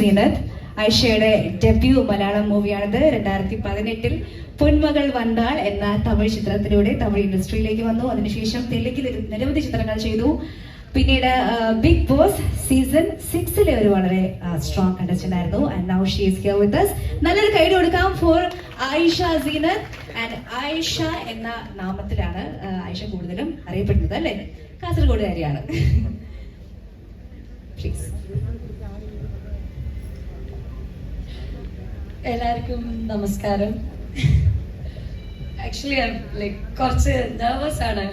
സീനത്ത് ഐഷയുടെ ഡെബ്യൂ മലയാളം മൂവിയാണിത്. രണ്ടായിരത്തി പതിനെട്ടിൽ പൊന്മകൾ വന്നാൾ എന്ന തമിഴ് ചിത്രത്തിലൂടെ തമിഴ് ഇൻഡസ്ട്രിയിലേക്ക് വന്നു. അതിനുശേഷം തെലുങ്കിൽ നിരവധി ചിത്രങ്ങൾ ചെയ്തു. പിന്നീട് ബിഗ് ബോസ് സീസൺ സിക്സിലെ ഒരു വളരെ സ്ട്രോങ് കണ്ടസ്റ്റന്റ് ആയിരുന്നു. And now she is here with നല്ലൊരു കൈഡ് കൊടുക്കാം ഫോർ ആയിഷ സീനത്ത്. ആൻഡ് ആയിഷ എന്ന നാമത്തിലാണ് ആയിഷ കൂടുതലും അറിയപ്പെടുന്നത് അല്ലേ? കാസർഗോഡുകാരിയാണ്. പ്ലീസ് എല്ലാവർക്കും നമസ്കാരം. ആക്ച്വലി ലൈക്ക് കുറച്ച് നെർവസ് ആണ്.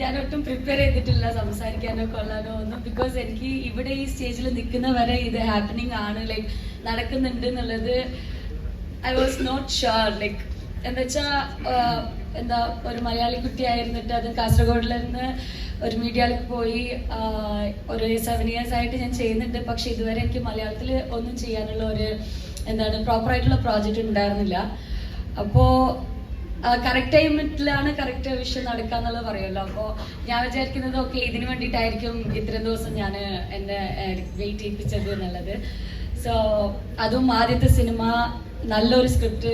ഞാനൊട്ടും പ്രിപ്പയർ ചെയ്തിട്ടില്ല സംസാരിക്കാനോ കൊള്ളാനോ ഒന്നും ബിക്കോസ് എനിക്ക് ഇവിടെ ഈ സ്റ്റേജിൽ നിൽക്കുന്ന വരെ ഇത് ഹാപ്പനിങ് ആണ് ലൈക്ക് നടക്കുന്നുണ്ട് എന്നുള്ളത് I was not sure like എന്താ വെച്ചാ എന്താ ഒരു മലയാളി കുട്ടിയായിരുന്നിട്ട് അത് കാസർഗോഡിൽ നിന്ന് ഒരു മീഡിയയിലേക്ക് പോയി ഒരു സെവൻ ഇയേഴ്സ് ആയിട്ട് ഞാൻ ചെയ്യുന്നുണ്ട്. പക്ഷെ ഇതുവരെ എനിക്ക് മലയാളത്തിൽ ഒന്നും ചെയ്യാനുള്ള ഒരു എന്താണ് പ്രോപ്പർ ആയിട്ടുള്ള പ്രോജക്റ്റ് ഉണ്ടായിരുന്നില്ല. അപ്പോ കറക്റ്റ് ടൈമിലാണ് കറക്റ്റ് വിഷയം നടക്കുക എന്നുള്ളത് പറയുമല്ലോ. അപ്പോൾ ഞാൻ വിചാരിക്കുന്നത് ഓക്കെ ഇതിന് വേണ്ടിയിട്ടായിരിക്കും ഇത്രയും ദിവസം ഞാൻ എന്നെ വെയിറ്റ് ചെയ്യിപ്പിച്ചത് എന്നുള്ളത്. സോ അതും ആദ്യത്തെ സിനിമ നല്ലൊരു സ്ക്രിപ്റ്റ്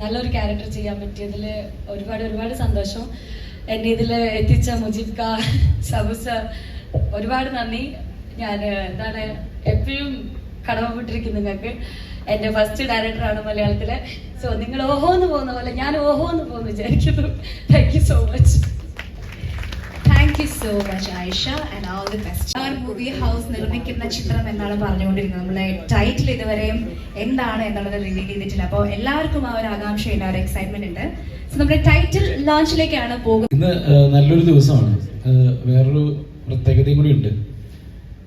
നല്ലൊരു ക്യാരക്ടർ ചെയ്യാൻ പറ്റിയതിൽ ഒരുപാട് ഒരുപാട് സന്തോഷം. എന്നെ ഇതിൽ എത്തിച്ച മുജീബ് കാ സബു സർ ഒരുപാട് നന്ദി. ഞാൻ എന്താണ് എപ്പോഴും കടമപ്പെട്ടിരിക്കുന്നു നിങ്ങൾക്ക്. എന്റെ ഫസ്റ്റ് ഡയറക്ടറാണ് മലയാളത്തിലെ. സോ നിങ്ങൾ ഓഹോ എന്ന് പോകുന്ന പോലെ ഞാൻ ഓഹോ എന്ന് പോകുന്നു വിചാരിക്കുന്നു. Thank you so much so much Ayisha and all the best movie house നിർമ്മിക്കുന്ന ചിത്രം എന്നാണ് പറഞ്ഞുകൊണ്ടിരുന്നത്. നമ്മളെ ടൈറ്റിൽ ഇതുവരെയും എന്താണ് എന്നുള്ളത് റിവീൽ ചെയ്തിട്ടില്ല. അപ്പോൾ എല്ലാവർക്കും ആ ഒരു ആകാംക്ഷയുണ്ട് ആ ഒരു എക്സൈറ്റ്മെന്റ് ഉണ്ട്. നമ്മുടെ ടൈറ്റിൽ ലോഞ്ചിലേക്കാണ് പോകുന്നത്. ഇന്ന് നല്ലൊരു ദിവസമാണ്. വേറൊരു പ്രത്യേകതയും കൂടി ഉണ്ട്.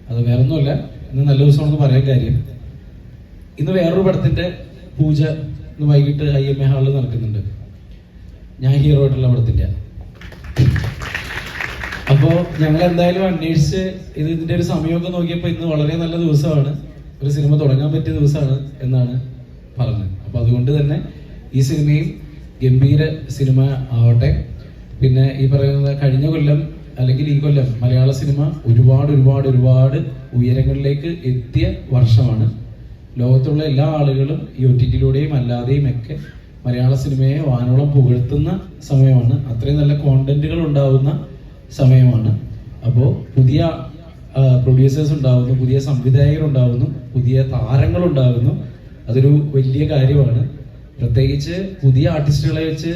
അത് വേറൊന്നുമല്ല ഇന്ന് നല്ല ദിവസമാണെന്ന് പറയാൻ കാര്യം. ഇന്ന് വേറൊരു പടത്തിന്റെ പൂജ ഇന്ന് വൈകിട്ട് ഐ എം എ ഹാളിൽ നടക്കുന്നുണ്ട്. ഞാൻ ഹീറോ ആയിട്ടുള്ള പടത്തിന്റെ അപ്പോ ഞങ്ങൾ എന്തായാലും അന്വേഷിച്ച് ഇത് ഇതിന്റെ ഒരു സമയമൊക്കെ നോക്കിയപ്പോൾ ഇന്ന് വളരെ നല്ല ദിവസമാണ്. ഒരു സിനിമ തുടങ്ങാൻ പറ്റിയ ദിവസമാണ് എന്നാണ് പറഞ്ഞത്. അപ്പൊ അതുകൊണ്ട് തന്നെ ഈ സിനിമയും ഗംഭീര സിനിമ ആവട്ടെ. പിന്നെ ഈ പറയുന്നത് കഴിഞ്ഞ കൊല്ലം അല്ലെങ്കിൽ ഈ കൊല്ലം മലയാള സിനിമ ഒരുപാട് ഒരുപാട് ഒരുപാട് ഉയരങ്ങളിലേക്ക് എത്തിയ വർഷമാണ്. ലോകത്തുള്ള എല്ലാ ആളുകളും ഈ ഒ ടി ടിയിലൂടെയും അല്ലാതെയും ഒക്കെ മലയാള സിനിമയെ വാനോളം പുകഴ്ത്തുന്ന സമയമാണ്. അത്രയും നല്ല കോണ്ടന്റുകൾ ഉണ്ടാവുന്ന സമയമാണ്. അപ്പോൾ പുതിയ പ്രൊഡ്യൂസേഴ്സ് ഉണ്ടാവുന്നു പുതിയ സംവിധായകർ ഉണ്ടാവുന്നു പുതിയ താരങ്ങൾ ഉണ്ടാവുന്നു അതൊരു വലിയ കാര്യമാണ്. പ്രത്യേകിച്ച് പുതിയ ആർട്ടിസ്റ്റുകളെ വെച്ച്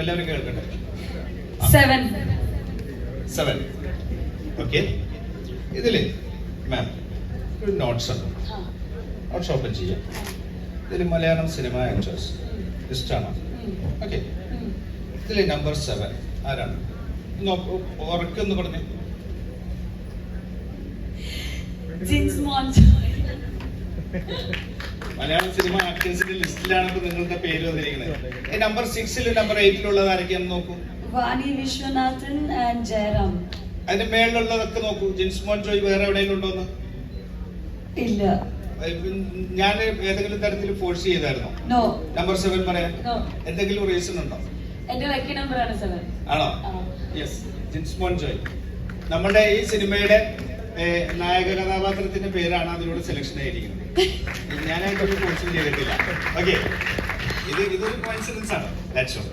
എല്ലാവരും കേൾക്കട്ടെ സെവൻ സെവൻ ഓക്കെ ഇതിൽ മാം നോട്ട്സ് ഉണ്ട് ഓപ്പൺ ചെയ്യാം ഇതിൽ മലയാളം സിനിമ ആക്ടേഴ്സ് ലിസ്റ്റാണ് ഓക്കെ ഇതിൽ നമ്പർ സെവൻ ആരാണ്? ഉറക്കെന്ന് പറഞ്ഞു. മലയാളം സിനിമ ആക്ടേഴ്സിന്റെ ലിസ്റ്റിലാണ് നിങ്ങളുടെ പേര് വന്നിരിക്കുന്നത്. നമ്പർ സിക്സിലും നമ്പർ എയ്റ്റിലുള്ളത് ആരൊക്കെയാണെന്ന് നോക്കൂ. വാണി വിശ്വനാഥൻ ആൻഡ് ജയറാം. അതിന്റെ മേളിലുള്ളതൊക്കെ നോക്കൂ. ജിൻസ് മോൻ ജോയ് വേറെ എവിടെയെങ്കിലും ഉണ്ടോന്ന് ഇല്ല ഞാൻ ഏതെങ്കിലും തരത്തിൽ ഫോഴ്സ് ചെയ്തായിരുന്നോ? നോ നമ്പർ സെവൻ പറയാൻ? എന്തെങ്കിലും റീസൺ ഉണ്ടോ? എന്റെ ലക്കി ആണ് സെവൻ ആണോ? യെസ് ജിൻസ് മോൻ ജോയ് നമ്മുടെ ഈ സിനിമയുടെ നായക കഥാപാത്രത്തിന്റെ പേരാണ് അതിലൂടെ സെലക്ഷൻ ആയിരിക്കുന്നത്. ഞാനായിട്ടൊരു ഫോഴ്സും ചെയ്തിട്ടില്ല. ഓക്കെ ഇത് ഇതൊരു കോൺസിഡൻസ് ആണ്. That's all